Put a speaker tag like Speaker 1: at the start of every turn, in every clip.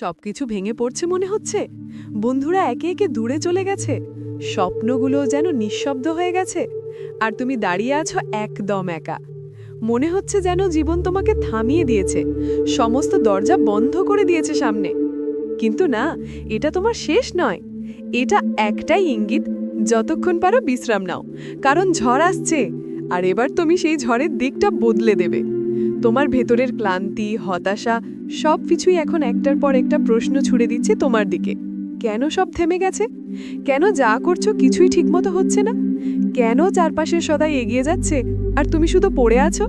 Speaker 1: সবকিছু ভেঙে পড়ছে মনে হচ্ছে। বন্ধুরা একে একে দূরে চলে গেছে। স্বপ্নগুলো যেন নিঃশব্দ হয়ে গেছে। আর তুমি দাঁড়িয়ে আছো একদম একা। মনে হচ্ছে যেন জীবন তোমাকে থামিয়ে দিয়েছে। সমস্ত দরজা বন্ধ করে দিয়েছে সামনে। কিন্তু না, এটা তোমার শেষ নয়। এটা একটাই ইঙ্গিত, যতক্ষণ পারো বিশ্রাম নাও। কারণ ঝড় আসছে। আর এবার তুমি সেই ঝড়ের দিকটা বদলে দেবে। তোমার ভেতরের ক্লান্তি, হতাশা সব কিছুই এখন একটার পর একটা প্রশ্ন ছুড়ে দিচ্ছে তোমার দিকে। কেন সব থেমে গেছে? কেন যা করছ কিছুই ঠিকমতো হচ্ছে না? কেন চারপাশে সদাই এগিয়ে যাচ্ছে? আর তুমি শুধু পড়ে আছো?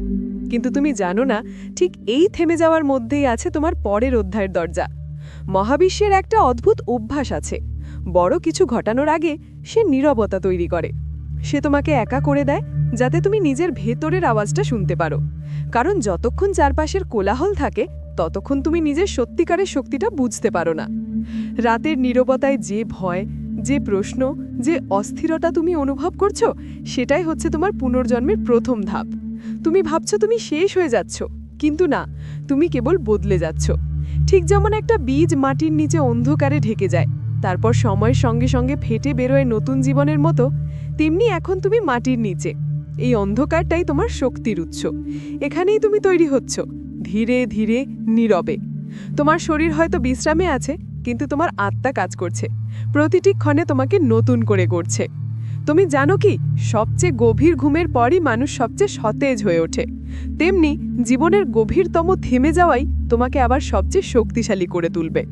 Speaker 1: কিন্তু তুমি জানো না, ঠিক এই থেমে যাওয়ার মধ্যেই আছে তোমার পরের অধ্যায়ের দরজা। মহাবিশ্বের একটা অদ্ভুত অভ্যাস আছে। বড় কিছু ঘটানোর আগে সে নীরবতা তৈরি করে। সে তোমাকে একা করে দেয়, যাতে তুমি নিজের ভেতরের আওয়াজটা শুনতে পারো। কারণ যতক্ষণ চারপাশের কোলাহল থাকে, ততক্ষণ তুমি নিজের সত্যিকারের শক্তিটা বুঝতে পারো না। রাতের নীরবতায় যে ভয়, যে প্রশ্ন, যে অস্থিরতা তুমি অনুভব করছ, সেটাই হচ্ছে তোমার পুনর্জন্মের প্রথম ধাপ। তুমি ভাবছ তুমি শেষ হয়ে যাচ্ছ, কিন্তু না, তুমি কেবল বদলে যাচ্ছ। ঠিক যেমন একটা বীজ মাটির নিচে অন্ধকারে ঢেকে যায়, তারপর সময়ের সঙ্গে সঙ্গে ফেটে বেরোয় নতুন জীবনের মতো, তেমনি এখন তুমি মাটির নিচে। এই অন্ধকারটাই তোমার শক্তির উৎস। এখানেই তুমি তৈরি হচ্ছ, ধীরে ধীরে নীরবে। তোমার শরীর হয়তো বিশ্রামে আছে, কিন্তু তোমার আত্মা কাজ করছে। প্রতিটি ক্ষণে তোমাকে নতুন করে গড়ছে। তুমি জানো কি, সবচেয়ে গভীর ঘুমের পরই মানুষ সবচেয়ে সতেজ হয়ে ওঠে। তেমনি জীবনের গভীরতম থেমে যাওয়াই তোমাকে আবার সবচেয়ে শক্তিশালী করে তুলবে।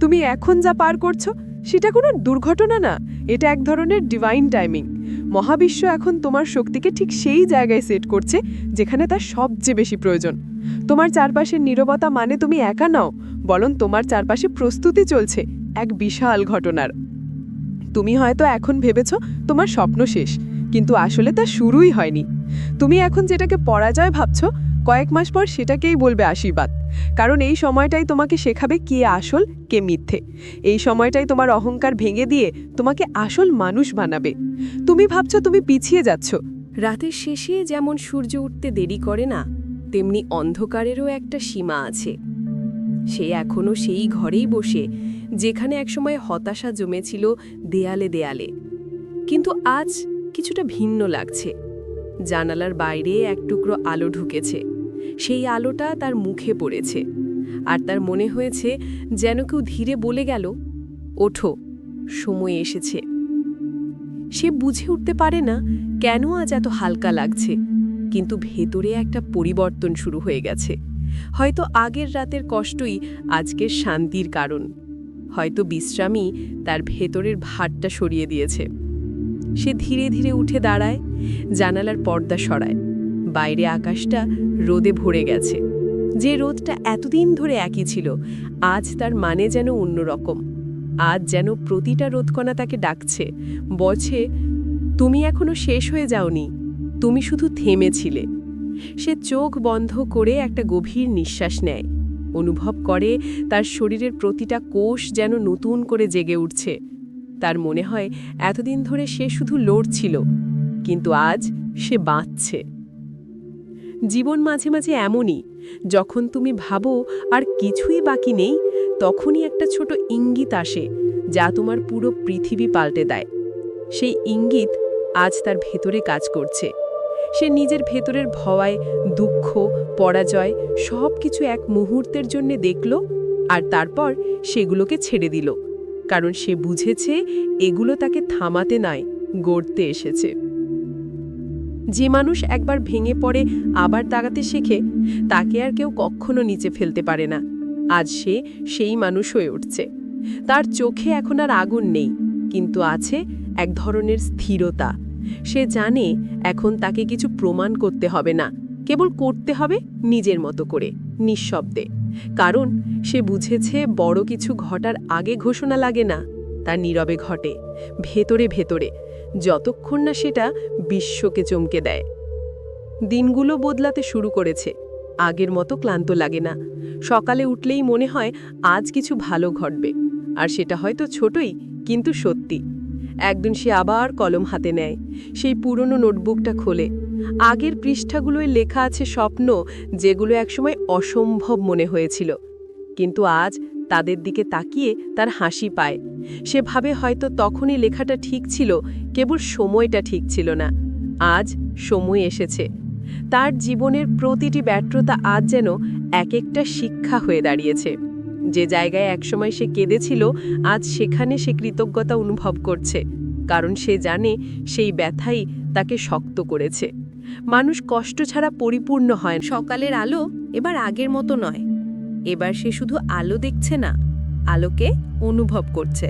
Speaker 1: তুমি এখন যা পার করছ, সেটা কোনো দুর্ঘটনা না, এটা এক ধরনের ডিভাইন টাইমিং মহাবিশ্ব এখন তোমার শক্তিকে ঠিক সেই জায়গায় সেট করছে যেখানে তার সবচেয়ে বেশি প্রয়োজন। তোমার চারপাশের নিরবতা মানে তুমি একা নাও বলন তোমার চারপাশে প্রস্তুতি চলছে এক বিশাল ঘটনার। তুমি হয়তো এখন ভেবেছ তোমার স্বপ্ন শেষ, কিন্তু আসলে তা শুরুই হয়নি। তুমি এখন যেটাকে পরাজয় ভাবছ কয়েক মাস পর সেটাকেই বলবে আশীর্বাদ। কারণ এই সময়টাই তোমাকে শেখাবে কে আসল, কে মিথ্যে। এই সময়টাই তোমার অহংকার ভেঙে দিয়ে তোমাকে আসল মানুষ বানাবে। তুমি ভাবছ তুমি পিছিয়ে যাচ্ছ।
Speaker 2: রাতের শেষে যেমন সূর্য উঠতে দেরি করে না, তেমনি অন্ধকারেরও একটা সীমা আছে। সে এখনও সেই ঘরেই বসে, যেখানে একসময় হতাশা জমেছিল দেয়ালে দেয়ালে। কিন্তু আজ কিছুটা ভিন্ন লাগছে। জানালার বাইরে এক টুকরো আলো ঢুকেছে। সেই আলোটা তার মুখে পড়েছে। আর তার মনে হয়েছে যেন কেউ ধীরে বলে গেল, ওঠো, সময় এসেছে। সে বুঝে উঠতে পারে না কেন আজ এত হালকা লাগছে, কিন্তু ভেতরে একটা পরিবর্তন শুরু হয়ে গেছে। হয়তো আগের রাতের কষ্টই আজকের শান্তির কারণ। হয়তো বিশ্রামই তার ভেতরের ভারটা সরিয়ে দিয়েছে। সে ধীরে ধীরে উঠে দাঁড়ায়, জানালার পর্দা সরায়। বাইরে আকাশটা রোদে ভরে গেছে। যে রোদটা এতদিন ধরে একই ছিল, আজ তার মানে যেন অন্যরকম। আজ যেন প্রতিটা রোদকণা তাকে ডাকছে, বলছে, তুমি এখনও শেষ হয়ে যাওনি, তুমি শুধু থেমেছিলে। সে চোখ বন্ধ করে একটা গভীর নিঃশ্বাস নেয়, অনুভব করে তার শরীরের প্রতিটা কোষ যেন নতুন করে জেগে উঠছে। তার মনে হয়, এতদিন ধরে সে শুধু লড়ছিল, কিন্তু আজ সে বাঁচছে। জীবন মাঝে মাঝে এমনই। যখন তুমি ভাবো আর কিছুই বাকি নেই, তখনই একটা ছোট ইঙ্গিত আসে, যা তোমার পুরো পৃথিবী পাল্টে দেয়। সেই ইঙ্গিত আজ তার ভেতরে কাজ করছে। সে নিজের ভেতরের ভয়, দুঃখ, পরাজয় সব কিছু এক মুহূর্তের জন্য দেখল আর তারপর সেগুলোকে ছেড়ে দিল। কারণ সে বুঝেছে এগুলো তাকে থামাতে নয়, গড়তে এসেছে। যে মানুষ একবার ভেঙে পড়ে, আবার দাগাতে শেখে, তাকে আর কেউ কখনো নিচে ফেলতে পারে না। আজ সে সেই মানুষ হয়ে উঠছে। তার চোখে এখন আর আগুন নেই, কিন্তু আছে এক ধরনের স্থিরতা। সে জানে এখন তাকে কিছু প্রমাণ করতে হবে না, কেবল করতে হবে নিজের মতো করে, নিঃশব্দে। কারণ সে বুঝেছে বড় কিছু ঘটার আগে ঘোষণা লাগে না, তা নীরবে ঘটে, ভেতরে ভেতরে। যতক্ষণ না সেটা বিশ্বকে চমকে দেয়। দিনগুলো বদলাতে শুরু করেছে। আগের মতো ক্লান্ত লাগে না। সকালে উঠলেই মনে হয় আজ কিছু ভালো ঘটবে। আর সেটা হয়তো ছোটই, কিন্তু সত্যি। একদিন সে আবার কলম হাতে নেয়। সেই পুরনো নোটবুকটা খোলে। আগের পৃষ্ঠাগুলোয় লেখা আছে স্বপ্ন, যেগুলো একসময় অসম্ভব মনে হয়েছিল। কিন্তু আজ তাদের দিকে তাকিয়ে তার হাসি পায়। সে ভাবে হয়তো তখনই লেখাটা ঠিক ছিল, কেবল সময়টা ঠিক ছিল না। আজ সময় এসেছে। তার জীবনের প্রতিটি ব্যর্থতা আজ যেন এক একটা শিক্ষা হয়ে দাঁড়িয়েছে। যে জায়গায় একসময় সে কেঁদেছিল, আজ সেখানে সে কৃতজ্ঞতা অনুভব করছে। কারণ সে জানে সেই ব্যথাই তাকে শক্ত করেছে। মানুষ কষ্ট ছাড়া পরিপূর্ণ হয় সকালের আলো এবার আগের মতো নয়। এবার সে শুধু আলো দেখছে না, আলোকে অনুভব করছে।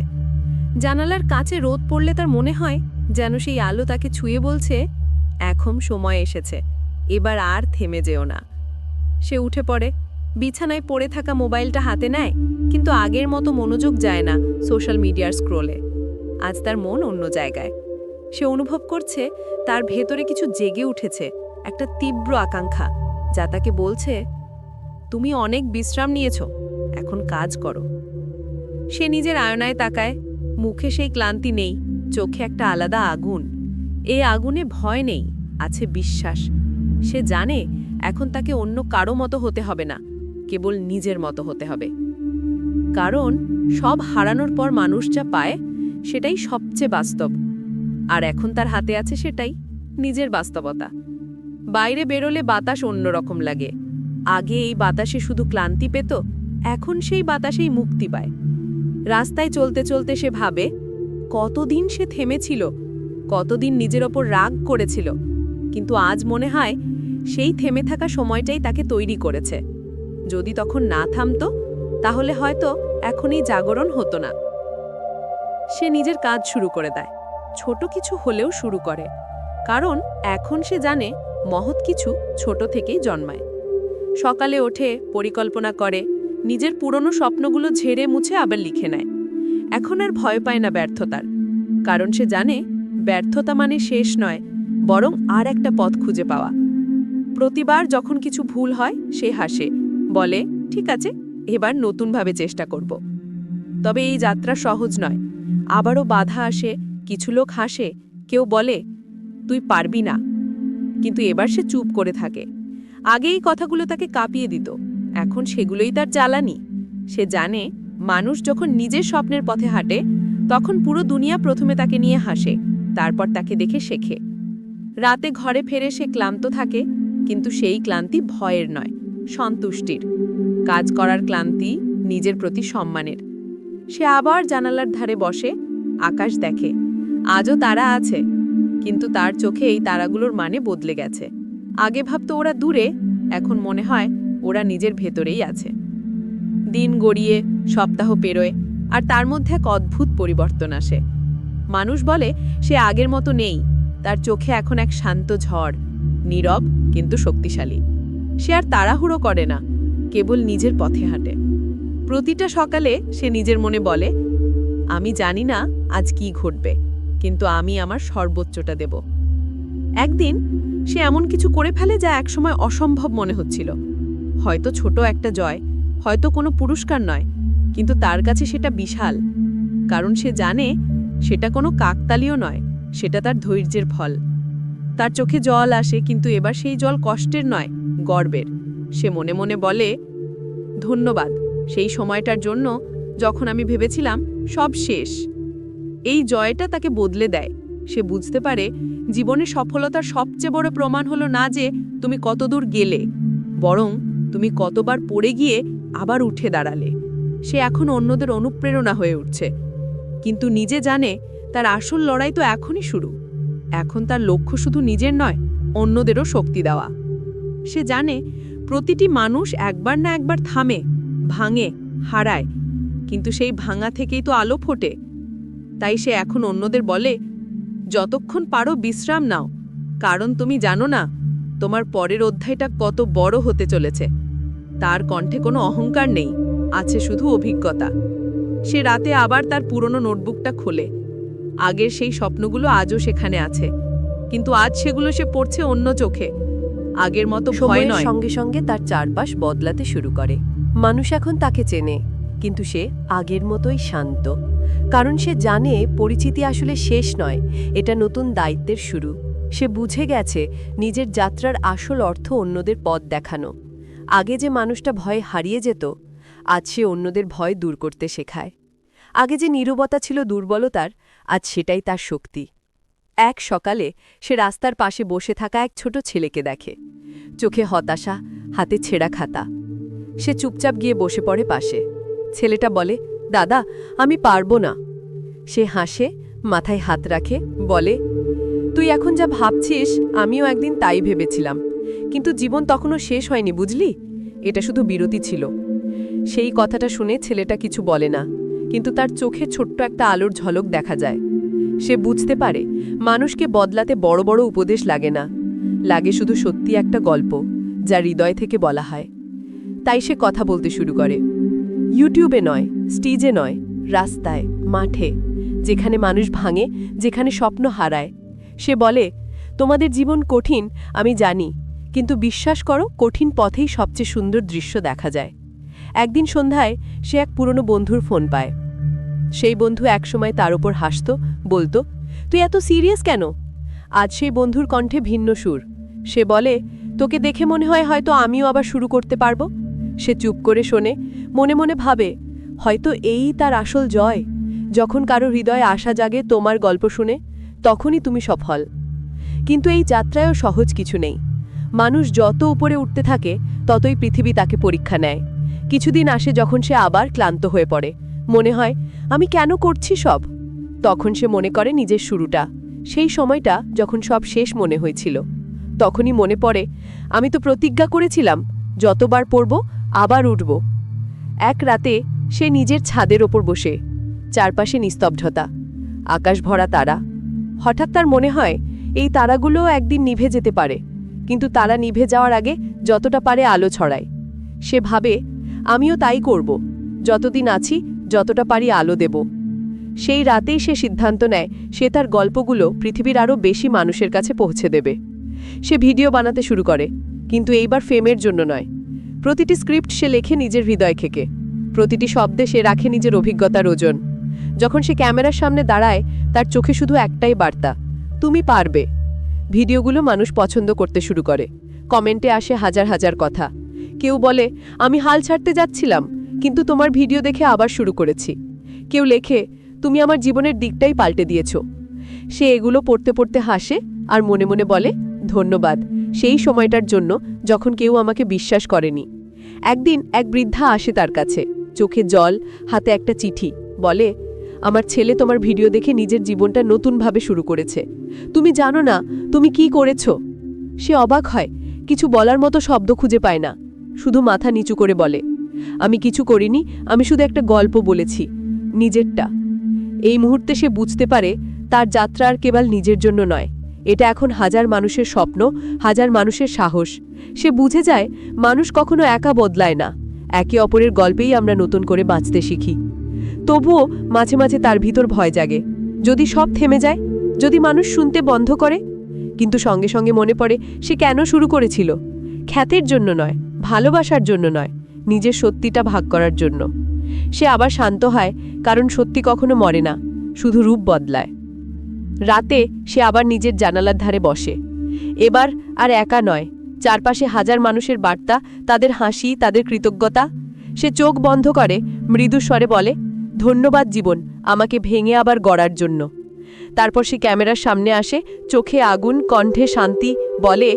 Speaker 2: জানালার কাছে রোদ পড়লে তার মনে হয় যেন সেই আলো তাকে ছুঁয়ে বলছে, এখন সময় এসেছে, এবার আর থেমে যেও না। সে উঠে পড়ে, বিছানায় পড়ে থাকা মোবাইলটা হাতে নেয়, কিন্তু আগের মতো মনোযোগ যায় না সোশ্যাল মিডিয়ার স্ক্রোলে। আজ তার মন অন্য জায়গায়। সে অনুভব করছে তার ভেতরে কিছু জেগে উঠেছে, একটা তীব্র আকাঙ্ক্ষা, যা তাকে বলছে তুমি অনেক বিশ্রাম নিয়েছ। এখন কাজ করো। সে নিজের আয়নায় তাকায়। মুখে সেই ক্লান্তি নেই। চোখে একটা আলাদা আগুন। এই আগুনে ভয় নেই, আছে বিশ্বাস। সে জানে এখন তাকে অন্য কারও মতো হতে হবে না, কেবল নিজের মতো হতে হবে। কারণ সব হারানোর পর মানুষ যা পায়, সেটাই সবচেয়ে বাস্তব। আর এখন তার হাতে আছে সেটাই নিজের বাস্তবতা। বাইরে বেরোলে বাতাস অন্যরকম লাগে। আগে এই বাতাসে শুধু ক্লান্তি পেত, এখন সেই বাতাসেই মুক্তি পায়। রাস্তায় চলতে চলতে সে ভাবে, কতদিন সে থেমেছিল, কতদিন নিজের ওপর রাগ করেছিল, কিন্তু আজ মনে হয় সেই থেমে থাকা সময়টাই তাকে তৈরি করেছে। যদি তখন না থামতো, তাহলে হয়তো এখনই জাগরণ হতো না। সে নিজের কাজ শুরু করে দেয়, ছোট কিছু হলেও শুরু করে, কারণ এখন সে জানে মহৎ কিছু ছোট থেকেই জন্মায়। সকালে ওঠে, পরিকল্পনা করে। নিজের পুরনো স্বপ্নগুলো ঝেড়ে মুছে আবার লিখে নেয়। এখন আর ভয় পায় না ব্যর্থতার। কারণ সে জানে, ব্যর্থতা মানে শেষ নয়, বরং আর একটা পথ খুঁজে পাওয়া। প্রতিবার যখন কিছু ভুল হয়, সে হাসে, বলে, ঠিক আছে, এবার নতুনভাবে চেষ্টা করব। তবে এই যাত্রা সহজ নয়। আবারও বাধা আসে, কিছু লোক হাসে, কেউ বলে, তুই পারবি না। কিন্তু এবার সে চুপ করে থাকে। আগে এই কথাগুলো তাকে কাঁপিয়ে দিত। এখন সেগুলোই তার জ্বালানি। সে জানে, মানুষ যখন নিজের স্বপ্নের পথে হাঁটে, তখন পুরো দুনিয়া প্রথমে তাকে নিয়ে হাসে, তারপর তাকে দেখে শেখে। রাতে ঘরে ফেরে সে ক্লান্ত থাকে, কিন্তু সেই ক্লান্তি ভয়ের নয়, সন্তুষ্টির। কাজ করার ক্লান্তি নিজের প্রতি সম্মানের। সে আবার জানালার ধারে বসে, আকাশ দেখে। আজও তারা আছে, কিন্তু তার চোখে এই তারাগুলোর মানে বদলে গেছে। আগে ভাবতো ওরা দূরে, এখন মনে হয় ওরা নিজের ভেতরেই আছে। দিন গড়িয়ে, সপ্তাহ পেরোয়, আর তার মধ্যে এক অদ্ভুত পরিবর্তন আসে। মানুষ বলে, সে আগের মতো নেই, তার চোখে এখন এক শান্ত ঝড়, নীরব কিন্তু শক্তিশালী। সে আর তাড়াহুড়ো করে না, কেবল নিজের পথে হাঁটে। প্রতিটা সকালে সে নিজের মনে বলে, আমি জানি না আজ কি ঘটবে, কিন্তু আমি আমার সর্বোচ্চটা দেব। একদিন সে এমন কিছু করে ফেলে যা একসময় অসম্ভব মনে হচ্ছিল। হয়তো ছোট একটা জয়, হয়তো কোনো পুরস্কার নয়, কিন্তু তার কাছে সেটা বিশাল। কারণ সে জানে সেটা কোনো কাকতালীয় নয়, সেটা তার ধৈর্যের ফল। তার চোখে জল আসে, কিন্তু এবার সেই জল কষ্টের নয়, গর্বের। সে মনে মনে বলে, ধন্যবাদ, সেই সময়টার জন্য যখন আমি ভেবেছিলাম সব শেষ। এই জয়টা তাকে বদলে দেয়। সে বুঝতে পারে জীবনে সফলতার সবচেয়ে বড় প্রমাণ হলো না যে তুমি কতদূর গেলে, বরং তুমি কতবার পড়ে গিয়ে আবার উঠে দাঁড়ালে। সে এখন অন্যদের অনুপ্রেরণা হয়ে উঠছে। কিন্তু নিজে জানে তার আসল লড়াই তো এখনই শুরু। এখন তার লক্ষ্য শুধু নিজের নয়, অন্যদেরও শক্তি দেওয়া। সে জানে প্রতিটি মানুষ একবার না একবার থামে, ভাঙে, হারায়, কিন্তু সেই ভাঙা থেকেই তো আলো ফোটে। তাই সে এখন অন্যদের বলে যতক্ষণ পারো বিশ্রাম নাও। কারণ তুমি জানো না তোমার পরের অধ্যায়টা কত বড় হতে চলেছে। তার কণ্ঠে কোনো অহংকার নেই আছে শুধু অভিজ্ঞতা। সে রাতে আবার তার পুরনো নোটবুকটা খোলে। আগের সেই স্বপ্নগুলো আজও সেখানে আছে। কিন্তু আজ সেগুলো সে পড়ছে অন্য চোখে। আগের মতো ভয় নয়।
Speaker 3: সঙ্গে সঙ্গে তার চারপাশ বদলাতে শুরু করে। মানুষ এখন তাকে চেনে। কিন্তু সে আগের মতোই শান্ত। কারণ সে জানে পরিচিতি আসলে শেষ নয়, এটা নতুন দায়িত্বের শুরু। সে বুঝে গেছে নিজের যাত্রার আসল অর্থ অন্যদের পথ দেখানো। আগে যে মানুষটা ভয়ে হারিয়ে যেত,
Speaker 2: আজ সে অন্যদের ভয় দূর করতে শেখায়। আগে যে নীরবতা ছিল দুর্বলতার, আজ সেটাই তার শক্তি। এক সকালে সে রাস্তার পাশে বসে থাকা এক ছোট ছেলেকে দেখে। চোখে হতাশা, হাতে ছেঁড়া খাতা। সে চুপচাপ গিয়ে বসে পড়ে পাশে। ছেলেটা বলে, দাদা, আমি পারব না। সে হাসে, মাথায় হাত রাখে, বলে, তুই এখন যা ভাবছিস, আমিও একদিন তাই ভেবেছিলাম। কিন্তু জীবন তখনও শেষ হয়নি, বুঝলি? এটা শুধু বিরতি ছিল। সেই কথাটা শুনে ছেলেটা কিছু বলে না, কিন্তু তার চোখে ছোট্ট একটা আলোর ঝলক দেখা যায়। সে বুঝতে পারে, মানুষকে বদলাতে বড় বড় উপদেশ লাগে না। লাগে শুধু সত্যি একটা গল্প, যা হৃদয় থেকে বলা হয়। তাই সে কথা বলতে শুরু করে। ইউটিউবে নয়, স্টিজে নয়, রাস্তায়, মাঠে, যেখানে মানুষ ভাঙে, যেখানে স্বপ্ন হারায়। সে বলে, তোমাদের জীবন কঠিন, আমি জানি, কিন্তু বিশ্বাস করো, কঠিন পথেই সবচেয়ে সুন্দর দৃশ্য দেখা যায়। একদিন সন্ধ্যায় সে এক পুরনো বন্ধুর ফোন পায়। সেই বন্ধু একসময় তার ওপর হাসত, বলতো, তুই এত সিরিয়াস কেন? আজ সেই বন্ধুর কণ্ঠে ভিন্ন সুর। সে বলে, তোকে দেখে মনে হয় হয়তো আমিও আবার শুরু করতে পারব? সে চুপ করে শোনে মনে মনে ভাবে, হয়তো এই তার আসল জয়। যখন কারও হৃদয়ে আশা জাগে তোমার গল্প শুনে, তখনই তুমি সফল। কিন্তু এই যাত্রায়ও সহজ কিছু নেই। মানুষ যত উপরে উঠতে থাকে, ততই পৃথিবী তাকে পরীক্ষা নেয়। কিছুদিন আসে যখন সে আবার ক্লান্ত হয়ে পড়ে। মনে হয়, আমি কেন করছি সব? তখন সে মনে করে নিজের শুরুটা। সেই সময়টা যখন সব শেষ মনে হয়েছিল। তখনই মনে পড়ে, আমি তো প্রতিজ্ঞা করেছিলাম, যতবার পড়ব, আবার উঠব। এক রাতে সে নিজের ছাদের ওপর বসে, চারপাশে নিস্তব্ধতা, আকাশ ভরা তারা। হঠাৎ তার মনে হয়, এই তারাগুলোও একদিন নিভে যেতে পারে, কিন্তু তারা নিভে যাওয়ার আগে যতটা পারে আলো ছড়ায়। সে ভাবে, আমিও তাই করব, যতদিন আছি যতটা পারি আলো দেব। সেই রাতেই সে সিদ্ধান্ত নেয়, সে তার গল্পগুলো পৃথিবীর আরও বেশি মানুষের কাছে পৌঁছে দেবে। সে ভিডিও বানাতে শুরু করে, কিন্তু এইবার ফেমের জন্য নয়। প্রতিটি স্ক্রিপ্ট সে লেখে নিজের হৃদয় থেকে। প্রতিটি শব্দে সে রাখে নিজের অভিজ্ঞতার ওজন। যখন সে ক্যামেরার সামনে দাঁড়ায়, তার চোখে শুধু একটাই বার্তা, তুমি পারবে। ভিডিওগুলো মানুষ পছন্দ করতে শুরু করে। কমেন্টে আসে হাজার হাজার কথা। কেউ বলে, আমি হাল ছাড়তে যাচ্ছিলাম, কিন্তু তোমার ভিডিও দেখে আবার শুরু করেছি। কেউ লেখে, তুমি আমার জীবনের দিকটাই পাল্টে দিয়েছ। সে এগুলো পড়তে পড়তে হাসে আর মনে মনে বলে ধন্যবাদ। সেই সময়টার জন্য যখন কেউ আমাকে বিশ্বাস করেনি। একদিন এক বৃদ্ধা আসে তার কাছে। চোখে জল, হাতে একটা চিঠি। বলে, আমার ছেলে তোমার ভিডিও দেখে নিজের জীবনটা নতুনভাবে শুরু করেছে। তুমি জানো না, তুমি কি করেছ? সে অবাক হয়, কিছু বলার মতো শব্দ খুঁজে পায় না। শুধু মাথা নিচু করে বলে, আমি কিছু করিনি, আমি শুধু একটা গল্প বলেছি, নিজেরটা। এই মুহূর্তে সে বুঝতে পারে তার যাত্রা আর কেবল নিজের জন্য নয়। এটা এখন হাজার মানুষের স্বপ্ন, হাজার মানুষের সাহস। সে বুঝে যায়, মানুষ কখনো একা বদলায় না। একে অপরের গল্পেই আমরা নতুন করে বাঁচতে শিখি। তবুও মাঝে মাঝে তার ভিতর ভয় জাগে। যদি সব থেমে যায়, যদি মানুষ শুনতে বন্ধ করে, কিন্তু সঙ্গে সঙ্গে মনে পড়ে সে কেন শুরু করেছিল। খ্যাতের জন্য নয়, ভালোবাসার জন্য নয়, নিজের সত্যিটা ভাগ করার জন্য। সে আবার শান্ত হয়, কারণ সত্যি কখনো মরে না, শুধু রূপ বদলায়। রাতে সে আবার নিজের জানালার ধারে বসে। এবার আর একা নয়, চারপাশে হাজার মানুষের বার্তা, তাদের হাসি, তাদের কৃতজ্ঞতা। সে চোখ বন্ধ করে, মৃদু স্বরে বলে, ধন্যবাদ জীবন, আমাকে ভেঙে আবার গড়ার জন্য। তারপর সে ক্যামেরার সামনে আসে, চোখে আগুন, কণ্ঠে শান্তি, বলে,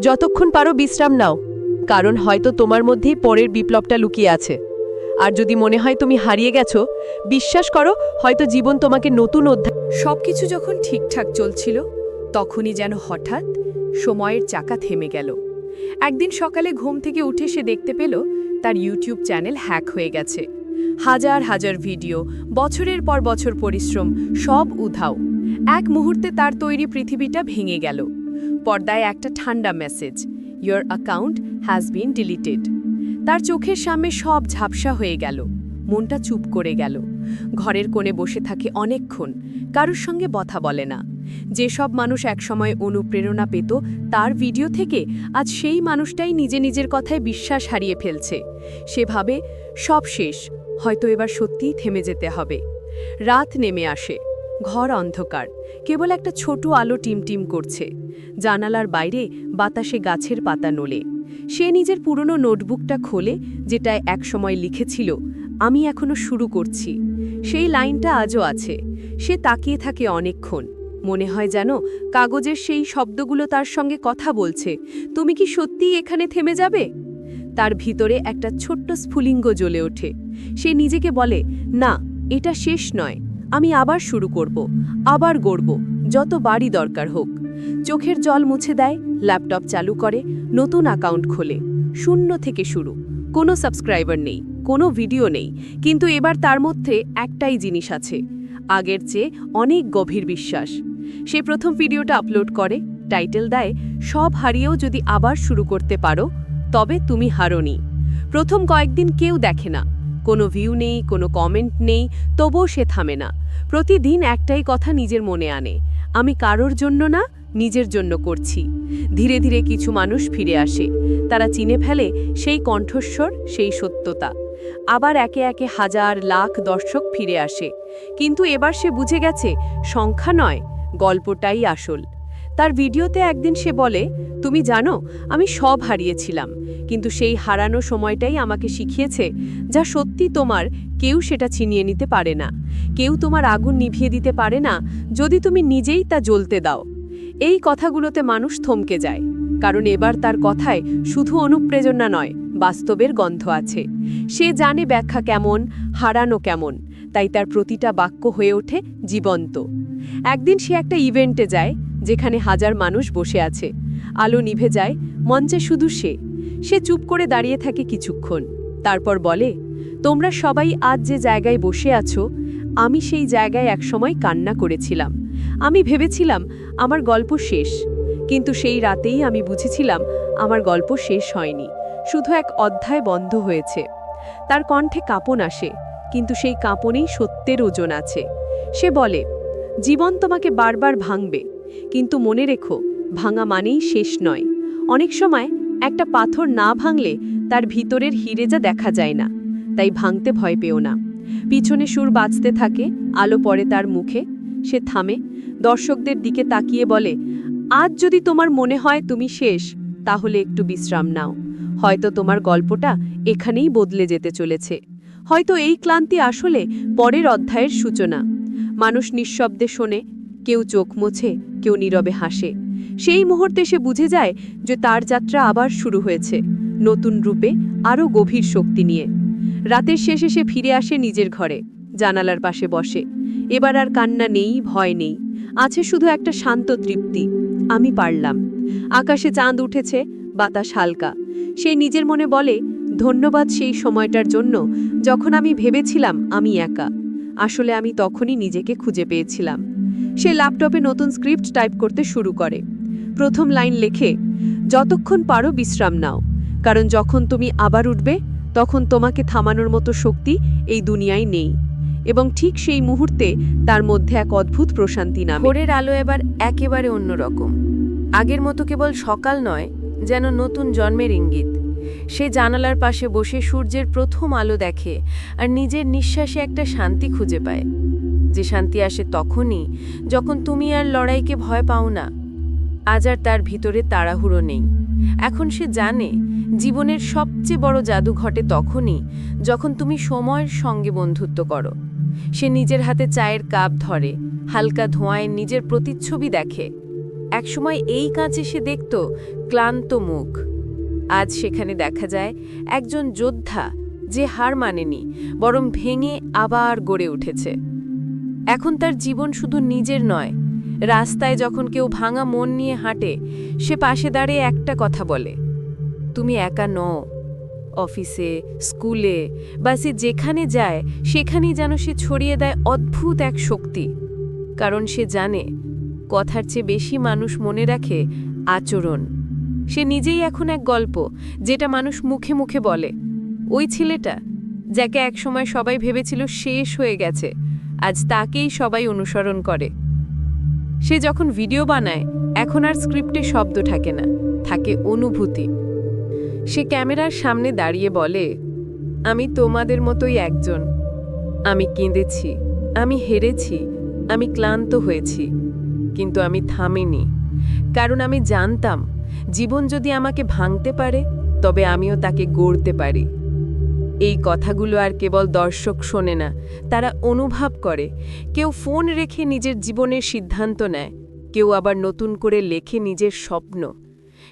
Speaker 2: যতক্ষণ পারো বিশ্রাম নাও, কারণ হয়তো তোমার মধ্যেই পরের বিপ্লবটা লুকিয়ে আছে। আর যদি মনে হয় তুমি হারিয়ে গেছো, বিশ্বাস করো, হয়তো জীবন তোমাকে নতুন অধ্যায়
Speaker 4: সবকিছু যখন ঠিকঠাক চলছিল, তখনই যেন হঠাৎ সময়ের চাকা থেমে গেল। একদিন সকালে ঘুম থেকে উঠে সে দেখতে পেল, তার ইউটিউব চ্যানেল হ্যাক হয়ে গেছে। হাজার হাজার ভিডিও, বছরের পর বছর পরিশ্রম, সব উধাও। এক মুহূর্তে তার তৈরি পৃথিবীটা ভেঙে গেল। পর্দায় একটা ঠান্ডা message your account has been deleted তার চোখের সামনে সব ঝাপসা হয়ে গেল। মনটা চুপ করে গেল। ঘরের কোণে বসে থাকে অনেকক্ষণ। কারোর সঙ্গে কথা বলে না। যেসব মানুষ একসময় অনুপ্রেরণা পেত, তার ভিডিও থেকে আজ সেই মানুষটাই নিজে নিজের কথায় বিশ্বাস হারিয়ে ফেলছে। সেভাবে সব শেষ, হয়তো এবার সত্যিই থেমে যেতে হবে। রাত নেমে আসে। ঘর অন্ধকার। কেবল একটা ছোট আলো টিমটিম করছে। জানালার বাইরে বাতাসে গাছের পাতা নোলে।
Speaker 2: সে নিজের পুরনো নোটবুকটা খোলে, যেটায় একসময় লিখেছিল, আমি এখনও শুরু করছি। সেই লাইনটা আজও আছে। সে তাকিয়ে থাকে অনেকক্ষণ। মনে হয় যেন কাগজের সেই শব্দগুলো তার সঙ্গে কথা বলছে। তুমি কি সত্যিই এখানে থেমে যাবে? তার ভিতরে একটা ছোট্ট স্ফুলিঙ্গ জ্বলে ওঠে। সে নিজেকে বলে, না, এটা শেষ নয়। আমি আবার শুরু করব, আবার গড়ব, যত বাড়ি দরকার হোক। চোখের জল মুছে দেয়, ল্যাপটপ চালু করে, নতুন অ্যাকাউন্ট খোলে। শূন্য থেকে শুরু। কোনো সাবস্ক্রাইবার নেই, কোনো ভিডিও নেই। কিন্তু এবার তার মধ্যে একটাই জিনিস আছে। আগের চেয়ে অনেক গভীর বিশ্বাস। সে প্রথম ভিডিওটা আপলোড করে টাইটেল দেয়, সব হারিয়েও যদি আবার শুরু করতে পারো, তবে তুমি হারোনি। প্রথম কয়েকদিন কেউ দেখে না। কোনো ভিউ নেই, কোনো কমেন্ট নেই, তবুও সে থামে না। প্রতিদিন একটাই কথা নিজের মনে আনে। আমি কারোর জন্য না নিজের জন্য করছি। ধীরে ধীরে কিছু মানুষ ফিরে আসে। তারা চিনে ফেলে সেই কণ্ঠস্বর, সেই সত্যতা। আবার একে একে হাজার লাখ দর্শক ফিরে আসে। কিন্তু এবার সে বুঝে গেছে, সংখ্যা নয়, গল্পটাই আসল। তার ভিডিওতে একদিন সে বলে, তুমি জানো, আমি সব হারিয়েছিলাম। কিন্তু সেই হারানো সময়টাই আমাকে শিখিয়েছে যা সত্যি তোমার, কেউ সেটা ছিনিয়ে নিতে পারে না। কেউ তোমার আগুন নিভিয়ে দিতে পারে না। যদি তুমি নিজেই তা জ্বলতে দাও। এই কথাগুলোতে মানুষ থমকে যায়, কারণ এবার তার কথায় শুধু অনুপ্রেরণা নয়, বাস্তবের গন্ধ আছে। সে জানে ব্যাখ্যা কেমন, হারানো কেমন, তাই তার প্রতিটা বাক্য হয়ে ওঠে জীবন্ত। একদিন সে একটা ইভেন্টে যায়, যেখানে হাজার মানুষ বসে আছে। আলো নিভে যায়, মঞ্চে শুধু সে। সে চুপ করে দাঁড়িয়ে থাকে কিছুক্ষণ। তারপর বলে, তোমরা সবাই আজ যে জায়গায় বসে আছো, আমি সেই জায়গায় একসময় কান্না করেছিলাম। আমি ভেবেছিলাম আমার গল্প শেষ, কিন্তু সেই রাতেই আমি বুঝেছিলাম আমার গল্প শেষ হয়নি, শুধু এক অধ্যায় বন্ধ হয়েছে। তার কণ্ঠে কাঁপন আসে, কিন্তু সেই কাঁপনেই সত্যের ওজন আছে। সে বলে, জীবন তোমাকে বারবার ভাঙবে, কিন্তু মনে রেখো, ভাঙা মানেই শেষ নয়। অনেক সময় একটা পাথর না ভাঙলে তার ভিতরের হিরেজা দেখা যায় না, তাই ভাঙতে ভয় পেও না। পিছনে সুর বাজতে থাকে, আলো পড়ে তার মুখে সে থামে, দর্শকদের দিকে তাকিয়ে বলে, আজ যদি তোমার মনে হয় তুমি শেষ, তাহলে একটু বিশ্রাম নাও। হয়তো তোমার গল্পটা এখানেই বদলে যেতে চলেছে। হয়তো এই ক্লান্তি আসলে পরের অধ্যায়ের সূচনা। মানুষ নিঃশব্দে শোনে, কেউ চোখ মোছে, কেউ নীরবে হাসে। সেই মুহূর্তে সে বুঝে যায় যে তার যাত্রা আবার শুরু হয়েছে, নতুন রূপে, আরও গভীর শক্তি নিয়ে। রাতের শেষে সে ফিরে আসে নিজের ঘরে, জানালার পাশে বসে। এবার আর কান্না নেই, ভয় নেই। আছে শুধু একটা শান্ত তৃপ্তি। আমি পারলাম। আকাশে চাঁদ উঠেছে, বাতাস হালকা। সে নিজের মনে বলে, ধন্যবাদ সেই সময়টার জন্য। যখন আমি ভেবেছিলাম আমি একা। আসলে আমি তখনই নিজেকে খুঁজে পেয়েছিলাম। সে ল্যাপটপে নতুন স্ক্রিপ্ট টাইপ করতে শুরু করে। প্রথম লাইন লেখে, যতক্ষণ পারো বিশ্রাম নাও। কারণ যখন তুমি আবার উঠবে, তখন তোমাকে থামানোর মতো শক্তি এই দুনিয়ায় নেই। এবং ঠিক সেই মুহূর্তে তার মধ্যে এক অদ্ভুত প্রশান্তি নামে।
Speaker 3: ভোরের আলো এবার একেবারে অন্যরকম। আগের মতো কেবল সকাল নয়, যেন নতুন জন্মের ইঙ্গিত। সে জানালার পাশে বসে সূর্যের প্রথম আলো দেখে আর নিজের নিঃশ্বাসে একটা শান্তি খুঁজে পায়। যে শান্তি আসে তখনই, যখন তুমি আর লড়াইকে ভয় পাও না। আজ আর তার ভিতরে তাড়াহুড়ো নেই। এখন সে জানে, জীবনের সবচেয়ে বড় জাদু ঘটে তখনই, যখন তুমি সময়ের সঙ্গে বন্ধুত্ব করো। সে নিজের হাতে চায়ের কাপ ধরে, হালকা ধোঁয়ায় নিজের প্রতিচ্ছবি দেখে। একসময় এই কাঁচে সে দেখত ক্লান্ত মুখ। আজ সেখানে দেখা যায় একজন যোদ্ধা যে হার মানেনি, বরং ভেঙে আবার গড়ে উঠেছে। এখন তার জীবন শুধু নিজের নয়, রাস্তায় যখন কেউ ভাঙা মন নিয়ে হাঁটে, সে পাশে দাঁড়িয়ে একটা কথা বলে, তুমি একা নও অফিসে, স্কুলে, বা সে যেখানে যায়, সেখানেই যেন সে ছড়িয়ে দেয় অদ্ভুত এক শক্তি। কারণ সে জানে, কথার চেয়ে বেশি মানুষ মনে রাখে আচরণ। সে নিজেই এখন এক গল্প, যেটা মানুষ মুখে মুখে বলে। ওই ছেলেটা, যাকে একসময় সবাই ভেবেছিল শেষ হয়ে গেছে, আজ তাকেই সবাই অনুসরণ করে। সে যখন ভিডিও বানায়, এখন আর স্ক্রিপ্টে শব্দ থাকে না, থাকে অনুভূতি। সে ক্যামেরার সামনে দাঁড়িয়ে বলে, আমি তোমাদের মতোই একজন। আমি কেঁদেছি, আমি হেরেছি, আমি ক্লান্ত হয়েছি, কিন্তু আমি থামিনি। কারণ আমি জানতাম, জীবন যদি আমাকে ভাঙতে পারে, তবে আমিও তাকে গড়তে পারি। এই কথাগুলো আর কেবল দর্শক শোনে না, তারা অনুভব করে। কেউ ফোন রেখে নিজের জীবনের সিদ্ধান্ত নেয়, কেউ আবার নতুন করে লেখে নিজের স্বপ্ন।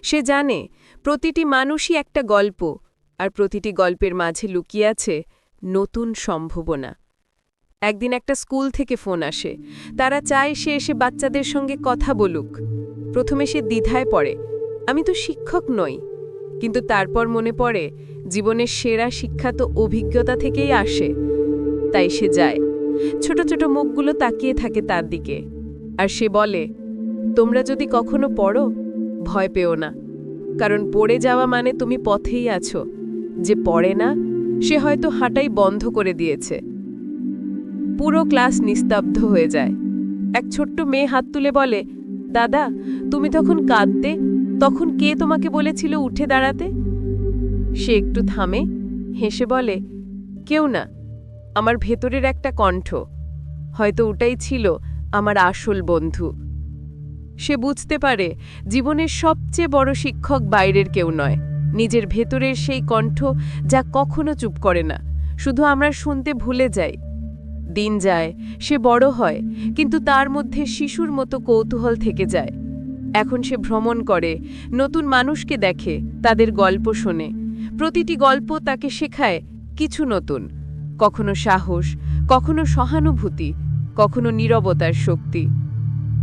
Speaker 3: সে জানে প্রতিটি মানুষই একটা গল্প, আর প্রতিটি গল্পের মাঝে লুকিয়ে আছে নতুন সম্ভাবনা। একদিন একটা স্কুল থেকে ফোন আসে। তারা চায় সে এসে বাচ্চাদের সঙ্গে কথা বলুক। প্রথমে সে দ্বিধায় পড়ে, আমি তো শিক্ষক নই। কিন্তু তারপর মনে পড়ে, জীবনের সেরা শিক্ষা তো অভিজ্ঞতা থেকেই আসে। তাই সে যায়। ছোট ছোট মুখগুলো তাকিয়ে থাকে তার দিকে। আর সে বলে, তোমরা যদি কখনো পড়ো, ভয় পেও না। কারণ পড়ে যাওয়া মানে তুমি পথেই আছো। যে পড়ে না, সে হয়তো হাঁটাই বন্ধ করে দিয়েছে। পুরো ক্লাস নিস্তব্ধ হয়ে যায়। এক ছোট্ট মেয়ে হাত তুলে বলে, দাদা, তুমি তখন কাঁদতে? তখন কে তোমাকে বলেছিল উঠে দাঁড়াতে? সে একটু থামে, হেসে বলে, কেউ না, আমার ভেতরের একটা কণ্ঠ। হয়তো ওটাই ছিল আমার আসল বন্ধু। সে বুঝতে পারে জীবনের সবচেয়ে বড় শিক্ষক বাইরের কেউ নয়। নিজের ভেতরের সেই কণ্ঠ যা কখনো চুপ করে না, শুধু আমরা শুনতে ভুলে যাই। দিন যায়, সে বড় হয়, কিন্তু তার মধ্যে শিশুর মতো কৌতূহল থেকে যায়। এখন সে ভ্রমণ করে, নতুন মানুষকে দেখে, তাদের গল্প শোনে। প্রতিটি গল্প তাকে শেখায় কিছু নতুন। কখনো সাহস, কখনো সহানুভূতি, কখনো নীরবতার শক্তি।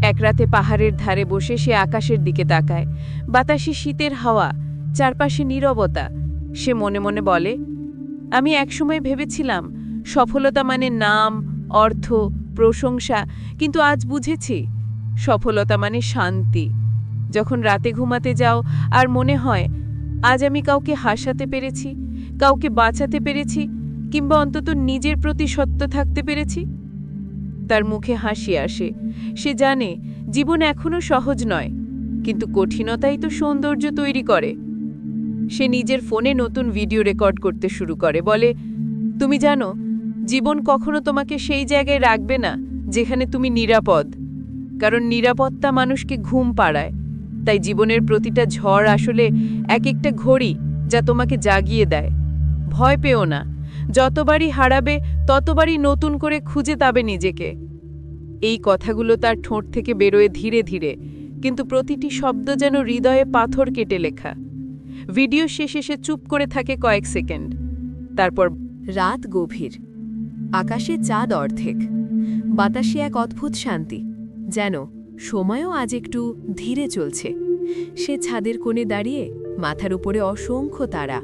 Speaker 3: এক রাতে পাহাড়ের ধারে বসে সে আকাশের দিকে তাকায়। বাতাসে শীতের হাওয়া, চারপাশে নীরবতা। সে মনে মনে বলে, আমি একসময় ভেবেছিলাম, সফলতা মানে নাম, অর্থ, প্রশংসা, কিন্তু আজ বুঝেছি, সফলতা মানে শান্তি। যখন রাতে ঘুমাতে যাও আর মনে হয়, আজ আমি কাউকে হাসাতে পেরেছি, কাউকে বাঁচাতে পেরেছি, কিংবা অন্তত নিজের প্রতি সত্য থাকতে পেরেছি তার মুখে হাসি আসে। সে জানে, জীবন এখনও সহজ নয়, কিন্তু কঠিনতাই তো সৌন্দর্য তৈরি করে। সে নিজের ফোনে নতুন ভিডিও রেকর্ড করতে শুরু করে, বলে, তুমি জানো, জীবন কখনো তোমাকে সেই জায়গায় রাখবে না, যেখানে তুমি নিরাপদ। কারণ নিরাপত্তা মানুষকে ঘুম পাড়ায়। তাই জীবনের প্রতিটা ঝড় আসলে এক একটা ঘড়ি যা তোমাকে জাগিয়ে দেয়। ভয় পেও না যতবারই হারাবে, ততবারই নতুন করে খুঁজে তাবে নিজেকে। এই কথাগুলো তার ঠোঁট থেকে বেরোয় ধীরে ধীরে, কিন্তু প্রতিটি শব্দ যেন হৃদয়ে পাথর কেটে লেখা। ভিডিও শেষে সে চুপ করে থাকে কয়েক সেকেন্ড। তারপর
Speaker 2: রাত গভীর। আকাশে চাঁদ অর্ধেক। বাতাসে এক অদ্ভুত শান্তি। যেন সময়ও আজ একটু ধীরে চলছে। সে ছাদের কোণে দাঁড়িয়ে মাথার উপরে অসংখ্য তারা।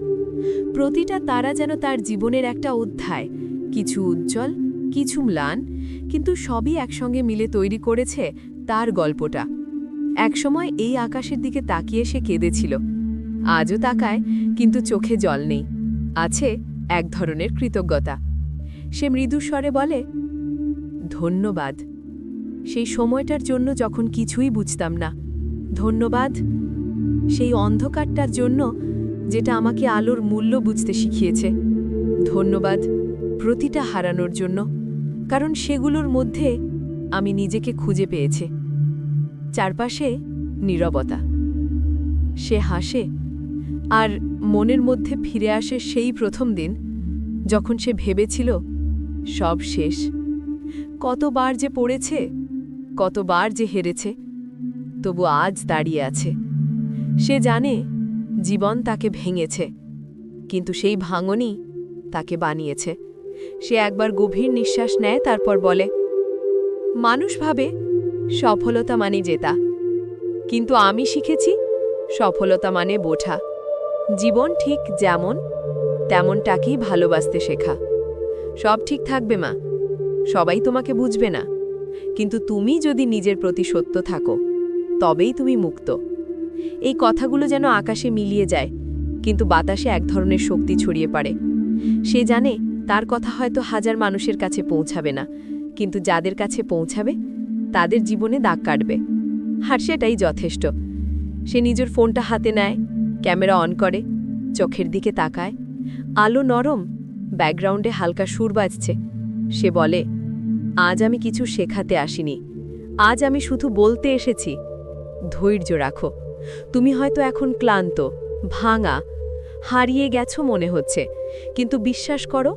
Speaker 2: প্রতিটা তারা যেন তার জীবনের একটা অধ্যায়। কিছু উজ্জ্বল, কিছু ম্লান, কিন্তু সবই একসঙ্গে মিলে তৈরি করেছে তার গল্পটা। একসময় এই আকাশের দিকে তাকিয়ে সে কেঁদেছিল। আজও তাকায়, কিন্তু চোখে জল নেই। আছে এক ধরনের কৃতজ্ঞতা। সে মৃদু স্বরে বলে, ধন্যবাদ। সেই সময়টার জন্য যখন কিছুই বুঝতাম না। ধন্যবাদ। সেই অন্ধকারটার জন্য যেটা আমাকে আলোর মূল্য বুঝতে শিখিয়েছে। ধন্যবাদ প্রতিটা হারানোর জন্য, কারণ সেগুলোর মধ্যে আমি নিজেকে খুঁজে পেয়েছে। চারপাশে নীরবতা। সে হাসে, আর মনের মধ্যে ফিরে আসে সেই প্রথম দিন, যখন সে ভেবেছিল, সব শেষ। কতবার যে পড়েছে, কতবার যে হেরেছে, তবু আজ দাঁড়িয়ে আছে। সে জানে জীবন তাকে ভেঙেছে, কিন্তু সেই ভাঙনই তাকে বানিয়েছে। সে একবার গভীর নিঃশ্বাস নেয়, তারপর বলে, মানুষ ভাবে সফলতা মানে জেতা, কিন্তু আমি শিখেছি সফলতা মানে বোঠা জীবন ঠিক যেমন, তেমনটাকেই ভালোবাসতে শেখা। সব ঠিক থাকবে মা, সবাই তোমাকে বুঝবে না, কিন্তু তুমি যদি নিজের প্রতি সত্য থাকো, তবেই তুমি মুক্ত। এই কথাগুলো যেন আকাশে মিলিয়ে যায়, কিন্তু বাতাসে এক ধরনের শক্তি ছড়িয়ে পড়ে। সে জানে তার কথা হয়তো হাজার মানুষের কাছে পৌঁছাবে না, কিন্তু যাদের কাছে পৌঁছাবে, তাদের জীবনে দাগ কাটবে। আর সেটাই যথেষ্ট। সে নিজের ফোনটা হাতে নেয়, ক্যামেরা অন করে, চোখের দিকে তাকায়। আলো নরম, ব্যাকগ্রাউন্ডে হালকা সুর বাজছে। সে বলে, আজ আমি কিছু শেখাতে আসিনি। আজ আমি শুধু বলতে এসেছি। ধৈর্য রাখো। তুমি হয়তো এখন ক্লান্ত ভাঙা হারিয়ে গেছো মনে হচ্ছে কিন্তু বিশ্বাস করো